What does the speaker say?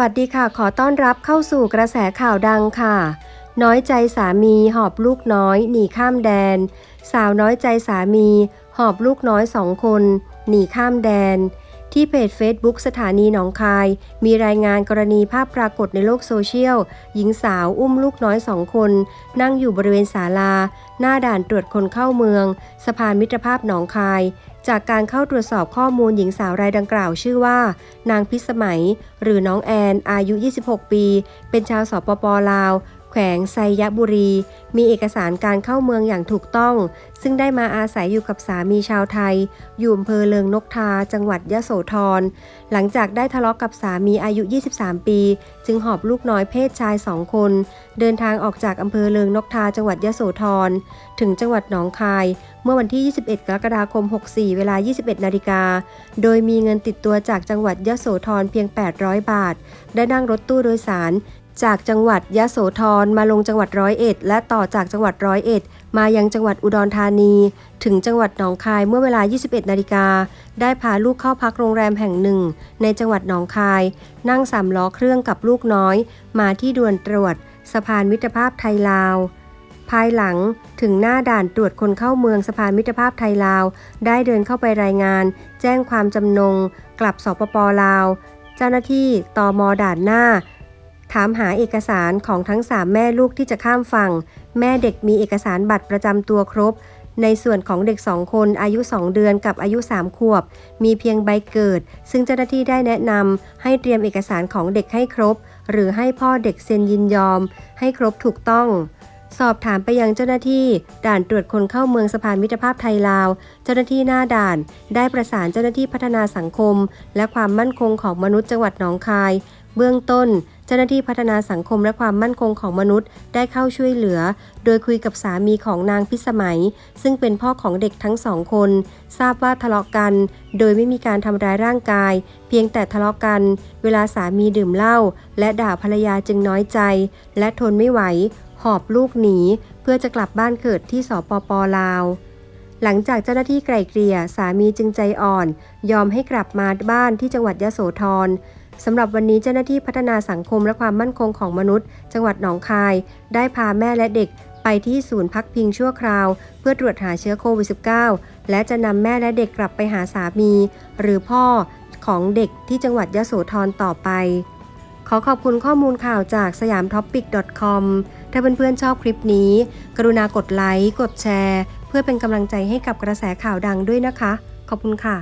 วัสดีค่ะ ขอต้อนรับเข้าสู่กระแสข่าวดังค่ะ น้อยใจสามีหอบลูกน้อย หนีข้ามแดน สาวน้อยใจสามี หอบลูกน้อยสองคน หนีข้ามแดน ที่เพจ Facebook สถานีหนองคาย มีรายงานกรณีภาพปรากฏในโลกโซเชียล หญิงสาวอุ้มลูกน้อยสองคน นั่งอยู่บริเวณศาลา หน้าด่านตรวจคนเข้าเมือง สะพานมิตรภาพหนองคาย จากการเข้าตรวจสอบข้อมูลหญิงสาวรายดังกล่าวชื่อว่า นางพิสมัย หรือน้องแอน อายุ 26 ปี เป็นชาวสปปลาว วงไซยบุรี มีเอกสารการเข้าเมืองอย่างถูกต้อง ซึ่งได้มาอาศัยอยู่กับสามีชาวไทย อยู่อำเภอเลิงนกทา จังหวัดยะโสธร หลังจากได้ทะเลาะกกับสามีอายุ 23 ปี จึงหอบลูกน้อยเพศชายสองคน เดินทางออกจากอำเภอเลิงนกทา จังหวัดยะโสธร ถึงจังหวัดหนองคาย เมื่อวันที่ 21 กรกฎาคม 64 เวลา 21 นาฬิกา โดยมีเงินติดตัวจากจังหวัดยะโสธรเพียง 800 บาท ได้นั่งรถตู้โดยสาร จากจังหวัดยะโสธรมาลงจังหวัดร้อยเอ็ด และต่อจากจังหวัดร้อยเอ็ด มายังจังหวัดอุดรธานี ถึงจังหวัดหนองคายเมื่อเวลา 21 นาฬิกา ได้พาลูกเข้าพักโรงแรมแห่งหนึ่ง ในจังหวัดหนองคาย นั่งสามล้อเครื่องกับลูกน้อย มาที่ด่วนตรวจ สะพานมิตรภาพไทยลาวภายหลังถึงหน้าด่านตรวจคนเข้าเมืองสะพานมิตรภาพไทยลาว ได้เดินเข้าไปรายงาน แจ้งความจำนง กลับสปปลาว เจ้าหน้าที่ตอมด่านหน้าามหาเอกสารของทั้ง3แม่ลูกที่จะข้ามฝั่ง แม่เด็กมีเอกสารบัตรประจำตัวครบ ในส่วนของเด็ก2คนอายุ 2 เดือนกับอายุ 3 ขวบ มีเพียงใบเกิด ซึ่งเจ้าหน้าที่ได้แนะนำให้เตรียมเอกสารของเด็กให้ครบ หรือให้พ่อเด็กเซ็นยินยอม ให้ครบถูกต้องสอบถามไปยังเจ้าหน้าที่ด่านตรวจคนเข้าเมืองสะพานมิตรภาพไทยลาว เจ้าหน้าที่หน้าด่าน ได้ประสานเจ้าหน้าที่พัฒนาสังคม และความมั่นคงของมนุษย์จังหวัดหนองคาย เบื้องต้น เจ้าหน้าที่พัฒนาสังคมและความมั่นคงของมนุษย์ได้เข้าช่วยเหลือ โดยคุยกับสามีของนางพิสมัย ซึ่งเป็นพ่อของเด็กทั้งสองคน ทราบว่าทะเลาะกัน โดยไม่มีการทำร้ายร่างกาย เพียงแต่ทะเลาะกัน เวลาสามีดื่มเหล้าและด่าภรรยาจึงน้อยใจ และทนไม่ไหว หอบลูกหนี เพื่อจะกลับบ้านเกิดที่สปปลาวหลังจากเจ้าหน้าที่ไกล่เกลี่ยสามีจึงใจอ่อน ยอมให้กลับมาบ้านที่จังหวัดยะโสธร สำหรับวันนี้เจ้าหน้าที่พัฒนาสังคมและความมั่นคงของมนุษย์ จังหวัดหนองคาย ได้พาแม่และเด็กไปที่ศูนย์พักพิงชั่วคราว เพื่อตรวจหาเชื้อโควิด -19 และจะนำแม่และเด็กกลับไปหาสามี หรือพ่อของเด็กที่จังหวัดยะโสธรต่อไป ขอขอบคุณข้อมูลข่าวจากสยามท็อปปิก .com ถ้าเพื่อนๆชอบคลิปนี้ กรุณากดไลค์ กดแชร์ เพื่อเป็นกำลังใจให้กับกระแสข่าวดังด้วยนะคะ ขอบคุณค่ะ